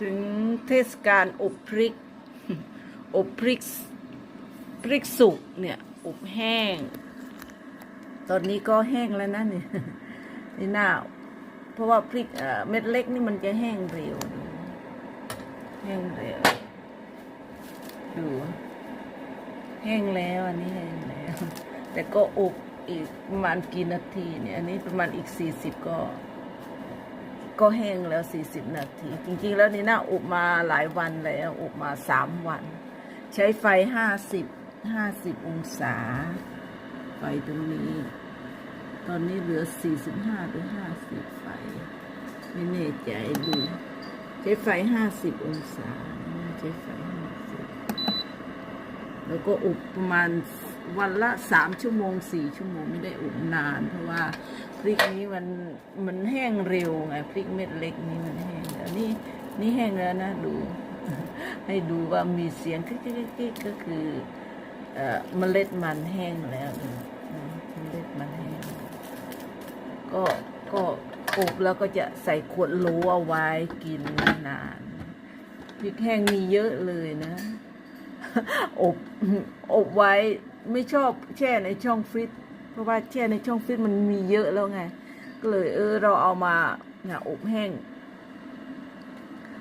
ถึงเทศกาลอบพริก อบพริกพริกสุกเนี่ย อบแห้ง ตอนนี้ก็แห้งแล้วนะเนี่ยนี่หน้าเพราะว่าพริกเอ่อเม็ดเล็กนี่มันจะแห้งเร็ว แห้งเร็ว ดู แห้งแล้วอันนี้แห้งแล้ว แต่ก็อบอีกประมาณกี่นาทีเนี่ย อันนี้ประมาณอีกสี่สิบก็ ก็แห้งแล้วสี่สิบนาที จริงๆ แล้วนี่น่าอบมาหลายวันแล้วอบมาสามวัน ใช้ไฟห้าสิบห้าสิบองศา ไฟตรงนี้ ตอนนี้เหลือสี่สิบห้าหรือห้าสิบไฟ ไม่แน่ใจดู ใช้ไฟห้าสิบองศา ใช้ไฟห้าสิบแล้วก็อบประมาณ วันละสามชั่วโมงสี่ชั่วโมงไม่ได้อบนนาน เพราะว่าพริกนี้มันมันแห้งเร็วไงพริกเม็ดเล็กนี้มันแห้งแล้วนี่นี่แห้งแล้วนะดู ให้ดูว่ามีเสียงกิ๊กกิ๊กกึกก็คือเมล็ดมันแห้งแล้วเมล็ดมันแห้งก็ก็อบแล้วก็จะใส่ขวดโหลเอาไว้กินนานพริกแห้งมีเยอะเลยนะ อบ อบไว้ ไม่ชอบแช่ในช่องฟรีซเพราะว่าแช่ในช่องฟรีซมันมีเยอะแล้วไง ก็เลยเออเราเอามาเนี่ยอบแห้ง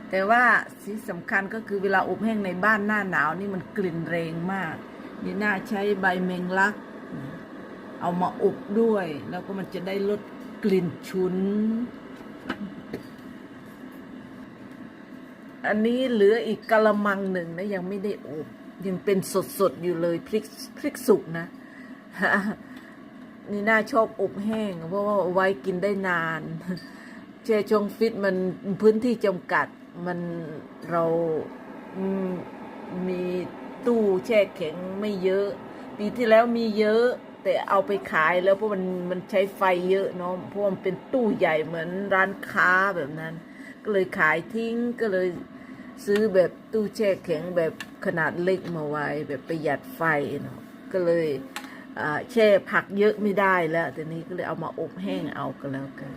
แต่ว่าสิ่งสำคัญก็คือเวลาอบแห้งในบ้านหน้าหนาวนี่มันกลิ่นแรงมาก นี่น่าใช้ใบเมงลัก เอามาอบด้วย แล้วก็มันจะได้ลดกลิ่นฉุน อันนี้เหลืออีกกะละมังหนึ่งนะยังไม่ได้อบ ยังเป็นสดๆอยู่เลยพริกพริกสุกนะนี่น่าชอบอบแห้ง เพราะว่าไว้กินได้นานแช่ช่องฟิตมันพื้นที่จำกัดมันเรามีตู้แช่แข็งไม่เยอะ ปีที่แล้วมีเยอะ แต่เอาไปขายแล้วเพราะมันมันใช้ไฟเยอะเนาะเพราะมันเป็นตู้ใหญ่เหมือนร้านค้าแบบนั้น ก็เลยขายทิ้งก็เลย ซื้อแบบตู้แช่แข็งแบบขนาดเล็กมาไว้แบบประหยัดไฟเนาะก็เลยแช่ผักเยอะไม่ได้แล้วแต่นี้ก็เลยเอามาอบแห้งเอาก็แล้วกัน